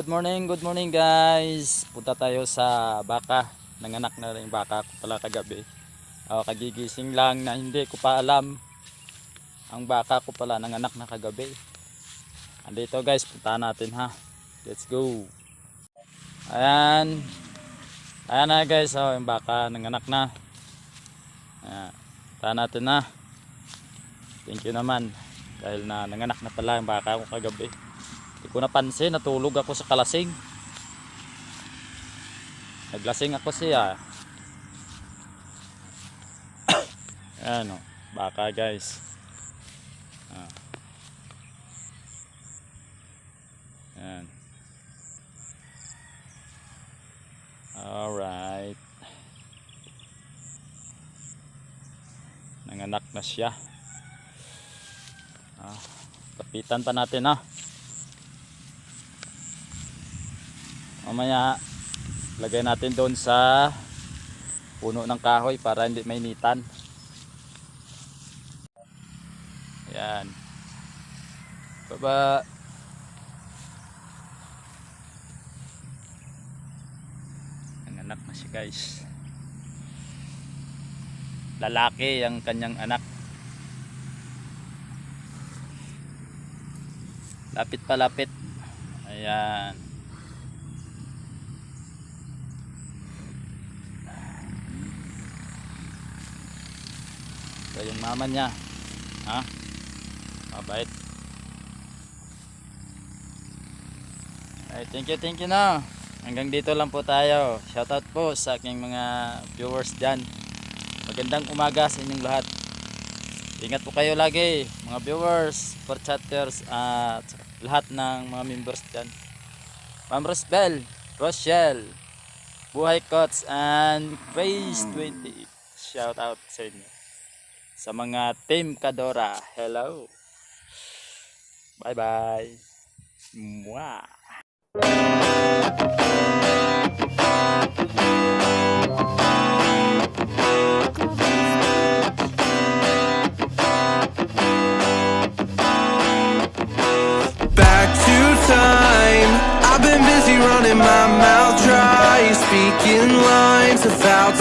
Good morning, good morning guys. Punta tayo sa baka. Nanganak na rin baka pala kagabi. Oh, kagigising lang na hindi ko pa alam. Ang baka ko pala nanganak na kagabi. Andito guys, punta natin ha. Let's go. Ayan. Ayan na guys, oh, yung baka nanganak na. Ayan. Punta natin na. Thank you naman. Dahil na nanganak na pala yung baka ko kagabi. Hindi ko napansin, natulog ako sa kalasing. Naglasing ako siya. Ayan o, baka guys. Ah. Ayan. Alright. Nanganak na siya. Ah, kapitan pa natin ha. Mamaya lagay natin doon sa puno ng kahoy para hindi mainitan. Yan. Baba. Ang anak na siya guys. Lalaki ang kanyang anak. Lapit pa lapit. Ayan. Ito yung mama niya. Ha? Mabait. Ay, thank you, thank you na. Hanggang dito lang po tayo. Shoutout po sa aking mga viewers dyan. Magandang umaga sa inyong lahat. Ingat po kayo lagi, mga viewers, for chatters, at lahat ng mga members dyan. Ma'am Rosbel, Rochelle, Buhay Cots, and Praise 20. Shoutout sa inyo sa mga Team Kadora. Hello. Bye-bye. Mwah. Back to time I've been busy running my mouth dry Speaking lines without